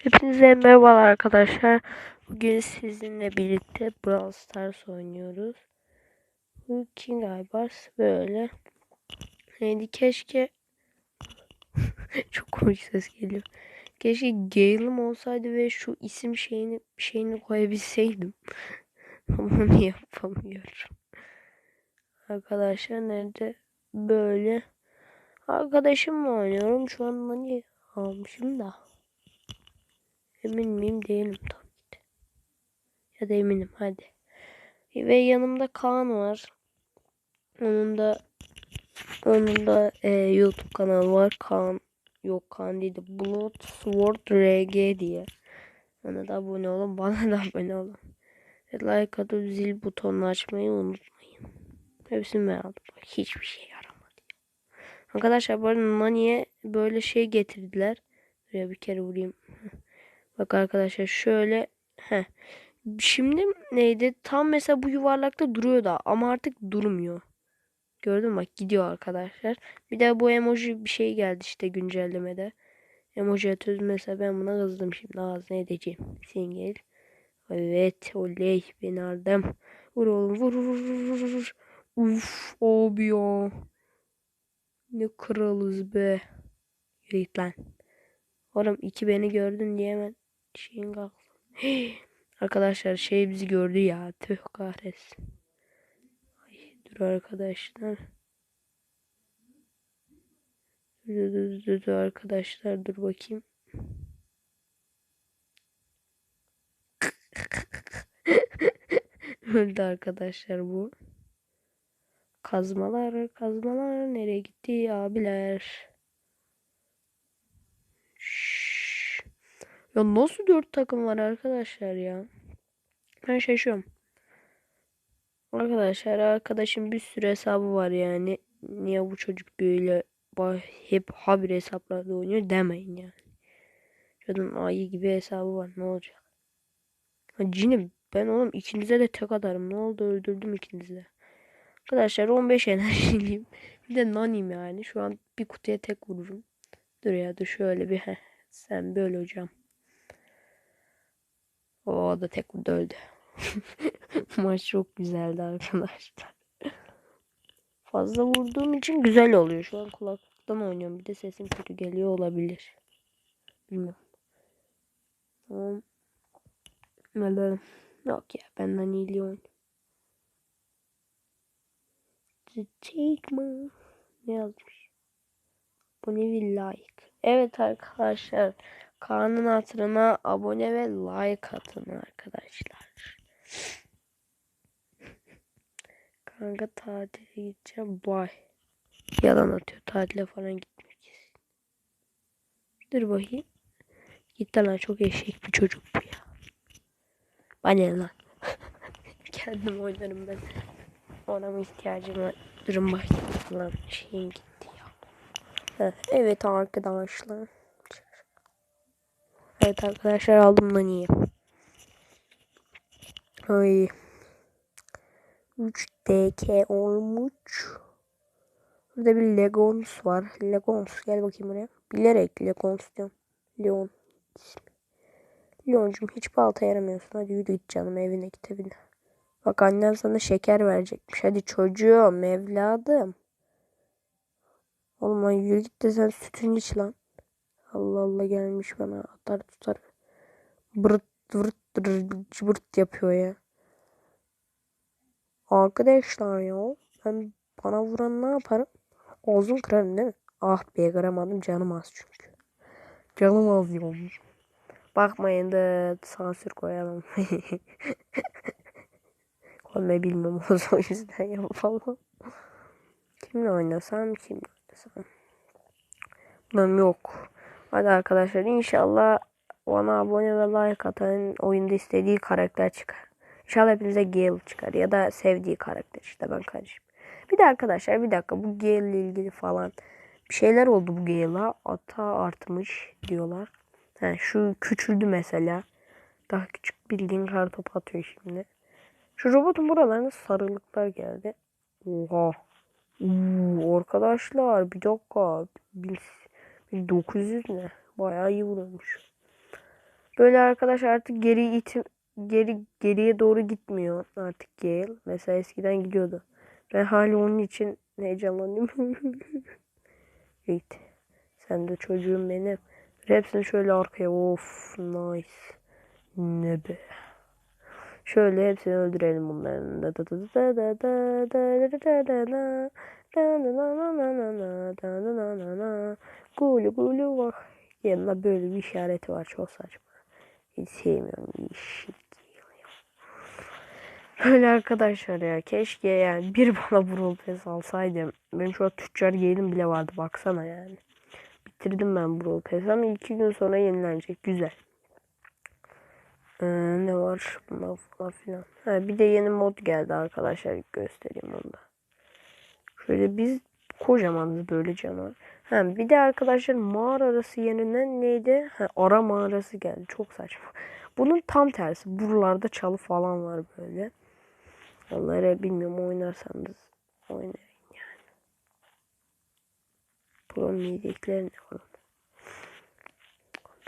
Hepinize merhabalar arkadaşlar. Bugün sizinle birlikte Brawl Stars oynuyoruz. Bu King Aybars böyle. Neydi keşke çok komik ses geliyor. Keşke Gale'ım olsaydı ve şu isim şeyini şeyini koyabilseydim. Ama onu yapamıyorum. Arkadaşlar nerede? Böyle. Arkadaşımla oynuyorum. Şu an hani almışım da. Emin miyim değilim tabii ki de. Ya da eminim hadi. Ve yanımda Kaan var. Onun da onun da e, YouTube kanalı var. Kaan yok Kaan değil de Blood Sword RG diye. Ona da abone olun. Bana da abone olun. Ve like atıp zil butonunu açmayı unutmayın. Hepsini ben aldım. Hiçbir şey yaramadı. Arkadaşlar bu arada Nani'ye böyle şey getirdiler. Buraya bir kere vurayım. Bak arkadaşlar şöyle. Heh. Şimdi neydi? Tam mesela bu yuvarlakta duruyor da ama artık durmuyor. Gördün mü? Bak gidiyor arkadaşlar. Bir de bu emoji bir şey geldi işte güncellemede. Emoji atıyoruz. Mesela ben buna kızdım şimdi. Ağzına edeceğim. Singel. Evet. Oley. Ben aldım. Vur oğlum. Vur vur vur vur. Uf. Abi ya. Ne kralız be. Yürü git lan. Oğlum iki beni gördün diye hemen şeyin. Arkadaşlar şey bizi gördü ya. Tüh kahretsin. Ay, dur arkadaşlar. Dur, dur, dur, dur arkadaşlar dur bakayım. Öldü arkadaşlar bu. Kazmalar, kazmalar nereye gitti abiler? Ya nasıl dört takım var arkadaşlar ya? Ben şaşıyorum. Arkadaşlar arkadaşım bir sürü hesabı var yani. Niye bu çocuk böyle hep haber hesaplarda oynuyor demeyin yani. Kadın ayı gibi hesabı var ne olacak? Ha, cinim ben oğlum ikinize de tek atarım. Ne oldu öldürdüm ikinizi. Arkadaşlar 15 enerjiliyim. Bir de nanim yani. Şu an bir kutuya tek vururum. Dur ya dur şöyle bir heh. Sen böyle hocam. O da tek vurdu öldü. Maç çok güzeldi arkadaşlar. Fazla vurduğum için güzel oluyor. Şu an kulaklıktan oynuyorum. Bir de sesim kötü geliyor olabilir. Bilmiyorum. Tamam. Neden? Yok ya benden iyi oynuyorum. The take. Ne yazmış? Bu ne bir like. Evet arkadaşlar. Kaan'ın hatırına abone ve like atın arkadaşlar. Kanka tatile gideceğim. Bay. Yalan atıyor. Tatile falan gitmek. Dur bakayım. Git lan çok eşek bir çocuk bu ya. Bana lan. Kendim oynarım ben. Ona mı ihtiyacım var? Durun bakayım. Lan şeyim gitti ya. Evet arkadaşlar. Evet arkadaşlar aldım da niye? Ay. 3 DK olmuş. Burada bir Legons var. Legons gel bakayım buraya. Bilerek Legons diyorum. Leon. Leoncum hiç balta yaramıyorsun. Hadi yürü git canım evine git evine. Bak annen sana şeker verecekmiş. Hadi çocuğum evladım. Oğlum lan yürü git de sen sütünü iç lan. Allah Allah gelmiş bana atar tutar. Bırt vırt cıbırt yapıyor ya. Arkadaşlar ya ben bana vuran ne yaparım? Ağzını kırarım değil mi? Ah be kıramadım canım az çünkü. Canım az diyorum. Bakmayın da sansür koyalım. Koymayı bilmiyorum o yüzden yapalım. Kimle oynasam kimle oynasam. Bunun yok. Hadi arkadaşlar inşallah bana abone ve like atan oyunda istediği karakter çıkar. İnşallah hepinize Gale çıkar ya da sevdiği karakter işte ben karışım. Bir de arkadaşlar bir dakika bu Gale ile ilgili falan bir şeyler oldu bu Gale'a. Ata artmış diyorlar. Yani şu küçüldü mesela. Daha küçük bildiğin kartopu atıyor şimdi. Şu robotun buralarına sarılıklar geldi. Oha. Oo, arkadaşlar bir dakika. 1900 ne? Bayağı iyi vurulmuş. Böyle arkadaş artık geri itim geri geriye doğru gitmiyor artık Gale. Mesela eskiden gidiyordu. Ben hala onun için heyecanlanıyorum. evet. Sen de çocuğum benim. Hepsini şöyle arkaya. Of nice. Ne be. Şöyle hepsini öldürelim bunların. Da da da da da da da da da da da. Gulu gulu var. Yanında böyle bir işareti var. Çok saçma. Hiç sevmiyorum. İşit. Öyle arkadaşlar ya. Keşke yani bir bana Brawl Pass alsaydım. Benim şu an tüccar yeğenim bile vardı. Baksana yani. Bitirdim ben Brawl Pass'ı ama iki gün sonra yenilenecek. Güzel. Ee, ne var? Bunlar falan filan. Ha, bir de yeni mod geldi arkadaşlar. Göstereyim onu da. Şöyle biz kocamanız böyle canavar. Ha, bir de arkadaşlar mağara arası yerine neydi? Ha, ara mağarası geldi. Çok saçma. Bunun tam tersi. Buralarda çalı falan var böyle. Onları bilmiyorum oynarsanız oynayın yani. Bunun yedekleri ne oğlum?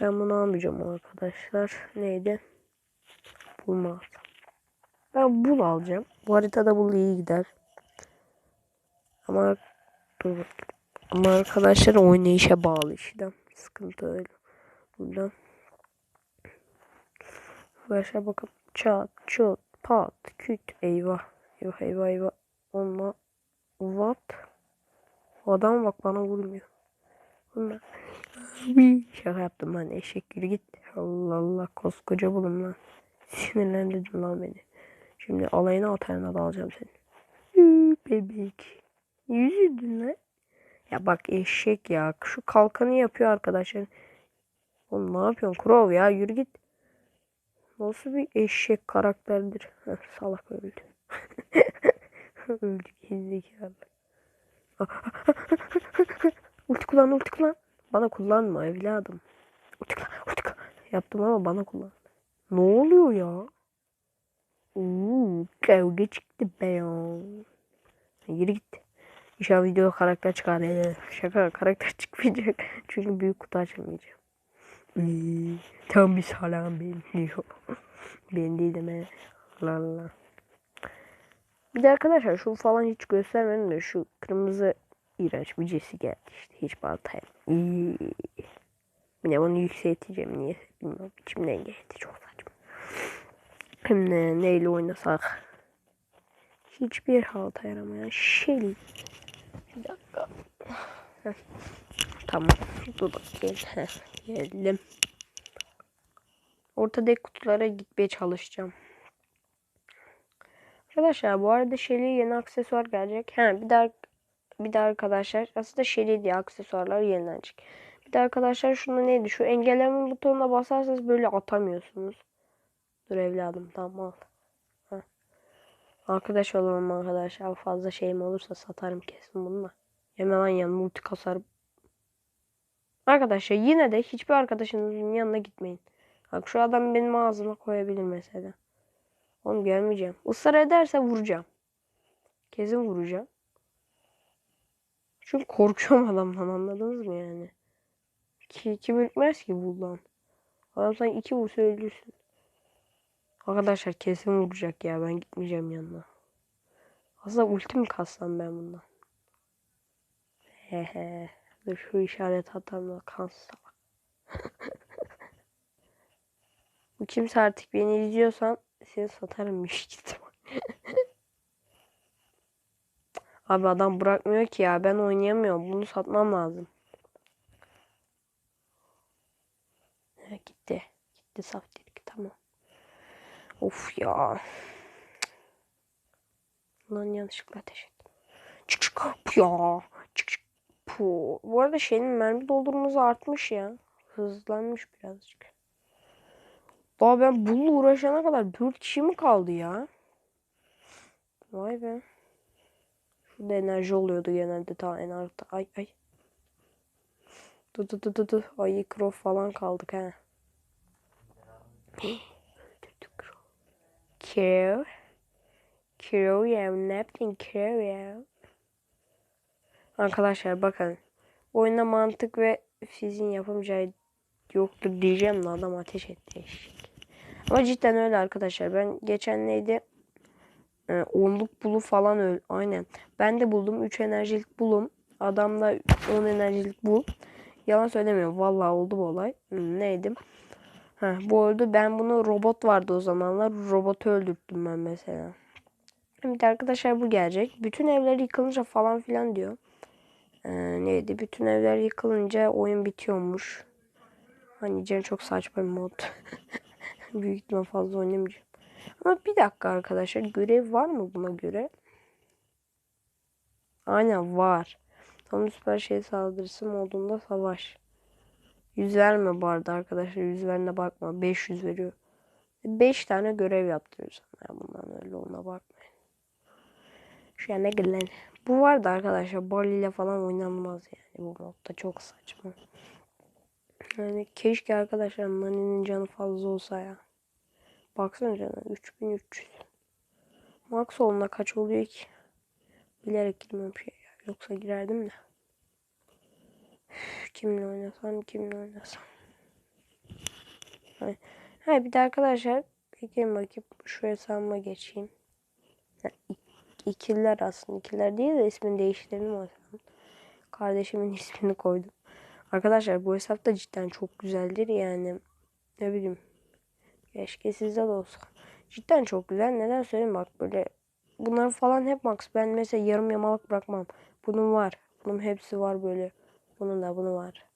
Ben bunu almayacağım arkadaşlar. Neydi? Bulma. Ben bul alacağım. Bu haritada bul iyi gider. Ama dur bakayım. Ama arkadaşlar oynayışa bağlı işten. Sıkıntı öyle. Buradan. Arkadaşlar bakın. Çat, çut, pat, küt. Eyvah. Eyvah eyvah eyvah. Onunla. What? Adam bak bana vurmuyor. Bunlar. Şaka yaptım lan eşek yürü git. Allah Allah koskoca bulun lan. Sinirlendirdin lan beni. Şimdi alayına atarına da alacağım seni. Bebek. Yüzürdün lan. Ya bak eşek ya. Şu kalkanı yapıyor arkadaşlar. Oğlum ne yapıyorsun? Krov ya yürü git. Nasıl bir eşek karakterdir. Heh, salak öldü. öldü gerizekalı. ulti kullan ulti kullan. Bana kullanma evladım. Ulti kullan ulti kullan. Yaptım ama bana kullan. Ne oluyor ya? Uuu kavga çıktı be ya. Yürü git. İnşallah video karakter çıkar. Şaka karakter çıkmayacak. Çünkü büyük kutu açamayacağım. Ee, tam bir salam benim diyor. ben değilim he. Allah Allah. Bir de arkadaşlar şu falan hiç göstermedim de şu kırmızı iğrenç bir cesi geldi işte hiç baltaya. İyi. Yine onu yükselteceğim niye bilmiyorum. İçimden geldi çok saçma. Hem de neyle oynasak. Hiçbir halta yaramayan Shelly. Bir dakika. Tamam. Dur bakayım. Geldim. Ortadaki kutulara gitmeye çalışacağım. Arkadaşlar bu arada Shelly yeni aksesuar gelecek. Ha bir de bir de arkadaşlar aslında Shelly diye aksesuarlar yenilenecek. Bir de arkadaşlar şunda neydi? Şu engelleme butonuna basarsanız böyle atamıyorsunuz. Dur evladım tamam al. Arkadaş olalım arkadaşlar. Fazla şeyim olursa satarım kesin bununla. Hemen yan multi kasarım. Arkadaşlar yine de hiçbir arkadaşınızın yanına gitmeyin. Bak şu adam benim ağzıma koyabilir mesela. Oğlum gelmeyeceğim. Israr ederse vuracağım. Kesin vuracağım. Çünkü korkuyorum adamdan anladınız mı yani? Ki, kim ürkmez ki bundan. Adam sen iki vursa ölürsün. Arkadaşlar kesin vuracak ya ben gitmeyeceğim yanına. Aslında ulti mi kassam ben bundan? Hehe. Dur şu işaret hatamla kansa. Kimse artık beni izliyorsan seni satarım ihtimal. Abi adam bırakmıyor ki ya ben oynayamıyorum bunu satmam lazım. Ha, gitti. Gitti saf. Of ya. Lan yanlışlıkla ateş ettim. Çık çık ya. Çık çık. Puh. Bu arada şeyin mermi doldurması artmış ya. Hızlanmış birazcık. Daha ben bulla uğraşana kadar 4 kişi mi kaldı ya? Vay be. Şurada enerji oluyordu genelde ta en altta. Ay ay. Dur dur dur dur. Ay Crow falan kaldık ha. Crow ya ne yaptın ya? Arkadaşlar bakın. Oyunda mantık ve fiziğin yapamayacağı yoktur diyeceğim de adam ateş etti. Ama cidden öyle arkadaşlar. Ben geçen neydi? Ee, onluk bulu falan öyle. Aynen. Ben de buldum. 3 enerjilik bulum. Adamda 10 enerjilik bul. Yalan söylemiyorum. Vallahi oldu bu olay. Neydim? Ha, bu öldü. Ben bunu robot vardı o zamanlar. Robotu öldürttüm ben mesela. Şimdi arkadaşlar bu gelecek. Bütün evler yıkılınca falan filan diyor. Ee, neydi? Bütün evler yıkılınca oyun bitiyormuş. Hani Cem çok saçma bir mod. Büyük ihtimal fazla oynamayacağım. Ama bir dakika arkadaşlar. Görev var mı buna göre? Aynen var. Tam süper şey saldırısı modunda savaş. Yüz verme bu arada arkadaşlar. Yüz verine bakma. 500 veriyor. 5 tane görev yaptırıyoruz. Yani bundan öyle ona bakmayın. Şu an ne gelen. Bu vardı arkadaşlar. Barley ile falan oynanmaz yani. Bu modda çok saçma. Yani keşke arkadaşlar Nani'nin canı fazla olsa ya. Baksana canı 3300. Max oluna kaç oluyor ki? Bilerek girmem şey ya. Yoksa girerdim de. Kimle oynasam kimle oynasam. Ha, bir de arkadaşlar bekleyin bakayım şu hesabıma geçeyim. Ha, ik- ikililer aslında ikiler değil de ismini değiştirdim o hesabın. Kardeşimin ismini koydum. Arkadaşlar bu hesap da cidden çok güzeldir yani. Ne bileyim. Keşke sizde de olsa. Cidden çok güzel. Neden söyleyeyim bak böyle. Bunlar falan hep max. Ben mesela yarım yamalak bırakmam. Bunun var. Bunun hepsi var böyle. Bunun da bunu var.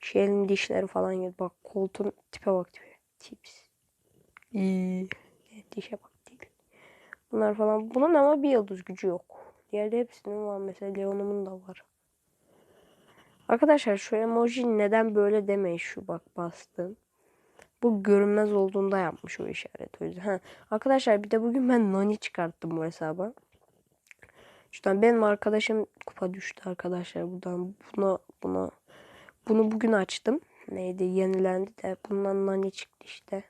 Şeyin dişleri falan gibi. Bak koltuğun tipe bak tipe. Tips. İyi. Evet, dişe bak tip. Bunlar falan. Bunun ama bir yıldız gücü yok. Diğerde hepsinin var. Mesela Leon'umun da var. Arkadaşlar şu emoji neden böyle demeyin şu bak bastım. Bu görünmez olduğunda yapmış o işaret o yüzden. Ha, arkadaşlar bir de bugün ben Nani çıkarttım bu hesaba. Şuradan benim arkadaşım kupa düştü arkadaşlar buradan buna buna bunu bugün açtım. Neydi yenilendi de bundan Nani çıktı işte.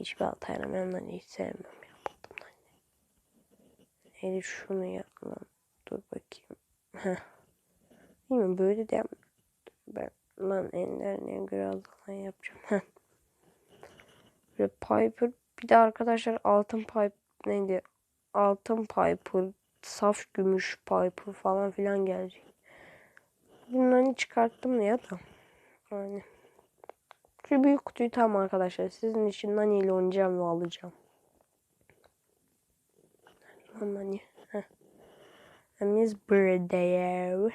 Hiçbir alt yaramıyorum Nani hiç sevmem yapmadım Nani. Neydi şunu ya lan dur bakayım. Bilmiyorum böyle de. Ben lan enlerine göre az falan yapacağım. Böyle Piper bir de arkadaşlar altın Piper neydi? Altın Piper, saf gümüş Piper falan filan gelecek. Bunları çıkarttım ya da. Yani. Şu büyük kutuyu tam arkadaşlar. Sizin için Nani ile oynayacağım ve alacağım. Nani. Emiz birthday.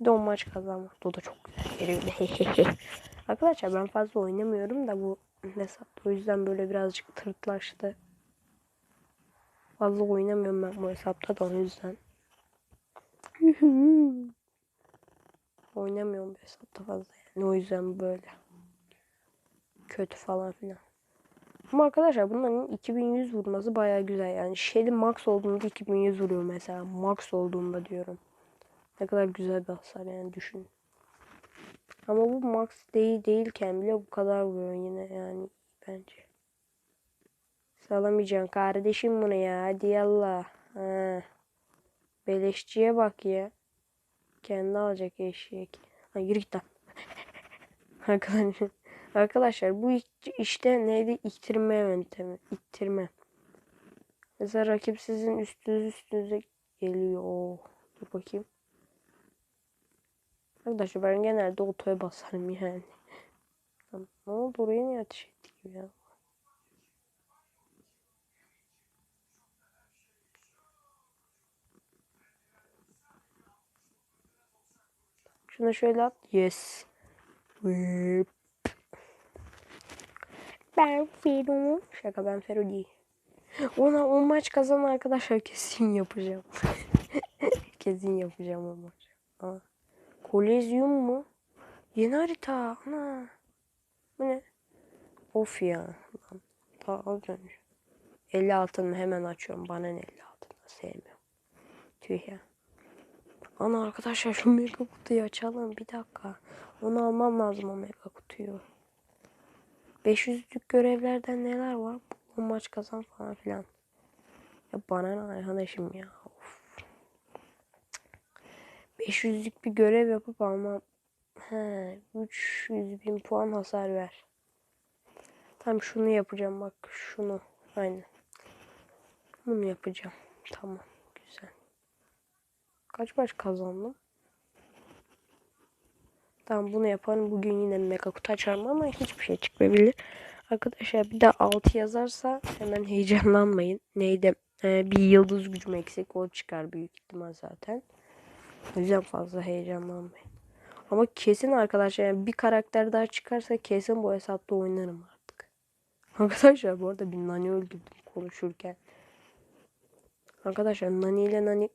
Bir maç kazanmak. O da çok güzel geliyor. Arkadaşlar ben fazla oynamıyorum da bu hesapta. O yüzden böyle birazcık tırtlaştı. Fazla oynamıyorum ben bu hesapta da o yüzden. oynamıyorum bu hesapta fazla yani. O yüzden böyle. Kötü falan filan. Ama arkadaşlar bunların 2100 vurması baya güzel yani. Shelly max olduğunda 2100 vuruyor mesela. Max olduğunda diyorum. Ne kadar güzel bir hasar yani düşün. Ama bu max değil değilken bile bu kadar vuruyor yine yani bence. Salamayacaksın kardeşim bunu ya. Hadi yallah. Ha. Beleşçiye bak ya. Kendi alacak eşek. Ha yürü git. Arkadaşlar, arkadaşlar bu işte neydi? İttirme yöntemi. İttirme. Mesela rakip sizin üstünüz üstünüze geliyor. Oo. Dur bakayım. Arkadaşlar ben genelde otoya basarım yani. Ne oldu oraya niye ateş ettik ya? Şuna şöyle at. Yes. Ben Fero. Şaka ben Fero değil. Ona o maç kazan arkadaşlar kesin yapacağım. kesin yapacağım o maç. Aa. Kolezyum mu? Yeni harita. Ana. Bu ne? Of ya. Lan. Daha az önce. 50 altını hemen açıyorum. Bana ne 50 altını sevmiyorum. Tüh ya. Ana arkadaşlar şu mega kutuyu açalım. Bir dakika. Onu almam lazım o mega kutuyu. 500'lük görevlerden neler var? Bu maç kazan falan filan. Ya bana ne arkadaşım ya. Of. 500'lük bir görev yapıp almam. He, 300 bin puan hasar ver. Tam şunu yapacağım bak şunu. Aynen. Bunu yapacağım. Tamam. Kaç baş kazandım? Tamam bunu yaparım. Bugün yine mega kutu açarım ama hiçbir şey çıkmayabilir. Arkadaşlar bir de 6 yazarsa hemen heyecanlanmayın. Neydi? Ee, bir yıldız gücüm eksik. O çıkar büyük ihtimal zaten. O yüzden fazla heyecanlanmayın. Ama kesin arkadaşlar yani bir karakter daha çıkarsa kesin bu hesapta oynarım artık. Arkadaşlar bu arada bir Nani öldürdüm konuşurken. Arkadaşlar Nani ile Nani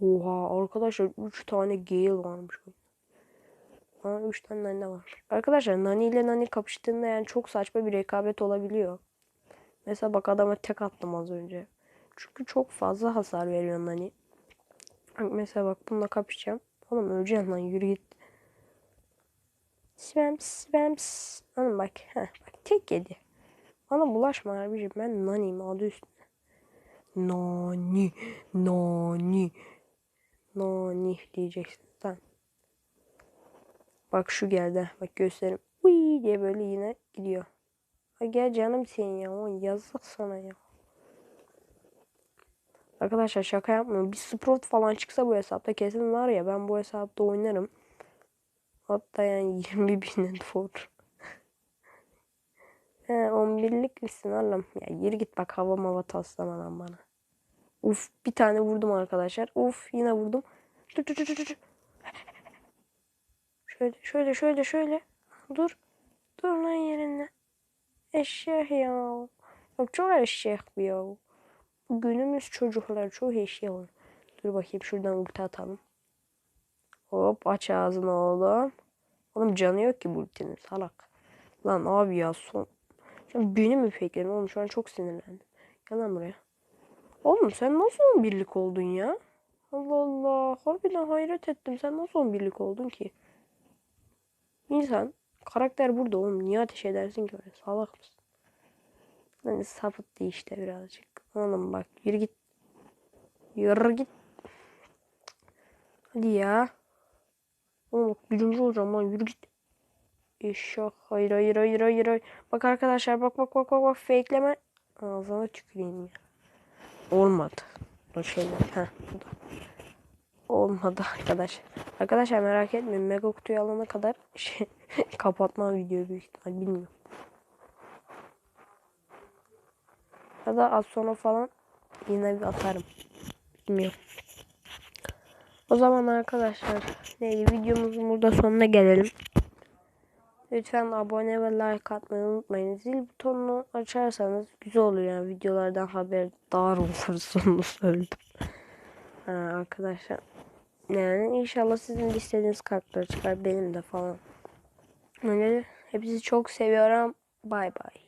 Oha arkadaşlar 3 tane Gale varmış. Aa 3 tane Nani var. Arkadaşlar Nani ile Nani kapıştığında yani çok saçma bir rekabet olabiliyor. Mesela bak adama tek attım az önce. Çünkü çok fazla hasar veriyor Nani. Mesela bak bununla kapışacağım. Oğlum öleceksin lan yürü git. Svems svems. Oğlum bak. Heh, bak tek yedi. Bana bulaşma abicim ben Nani'yim adı üstünde. Nani. Nani. Nani diyeceksin. Tamam. Bak şu geldi. Bak göstereyim. Uy diye böyle yine gidiyor. Ha gel canım senin ya. O yazık sana ya. Arkadaşlar şaka yapmıyorum. Bir Sprout falan çıksa bu hesapta kesin var ya ben bu hesapta oynarım. Hatta yani 20 binin for. He 11'lik misin oğlum? Ya yürü git bak hava mava taslama lan bana. Uf bir tane vurdum arkadaşlar. Uf yine vurdum. Dur dur dur dur. Şöyle şöyle şöyle şöyle. Dur. Dur lan yerinde. Eşek ya. Yok çok eşek bu ya. Günümüz çocuklar çok eşek. Dur bakayım şuradan ulti atalım. Hop aç ağzını oğlum. Oğlum canı yok ki bu ultinin salak. Lan abi ya son. Sen beni mi bekledin oğlum şu an çok sinirlendim. Gel lan buraya. Oğlum sen nasıl 11'lik oldun ya? Allah Allah. Harbiden hayret ettim. Sen nasıl 11'lik oldun ki? İnsan karakter burada oğlum. Niye ateş edersin ki öyle? Salak mısın? Hani sapıttı işte birazcık. Oğlum bak yürü git. Yürü git. Hadi ya. Oğlum bak birinci olacağım lan yürü git. Eşek. Hayır hayır hayır hayır. hayır. Bak arkadaşlar bak bak bak bak bak fakeleme. Ağzına tüküreyim ya. Olmadı. O şeyler. Heh, bu. Olmadı arkadaş. Arkadaşlar merak etmeyin. Mega kutuyu alana kadar şey, kapatma videoyu büyük ihtimal bilmiyorum. Ya da az sonra falan yine bir atarım. Bilmiyorum. O zaman arkadaşlar neydi videomuzun burada sonuna gelelim. Lütfen abone ve like atmayı unutmayın. Zil butonunu açarsanız güzel olur yani videolardan haberdar olursunuz söyledim. Ha, arkadaşlar. Yani inşallah sizin istediğiniz kartlar çıkar benim de falan. Öyle hepinizi çok seviyorum. Bay bay.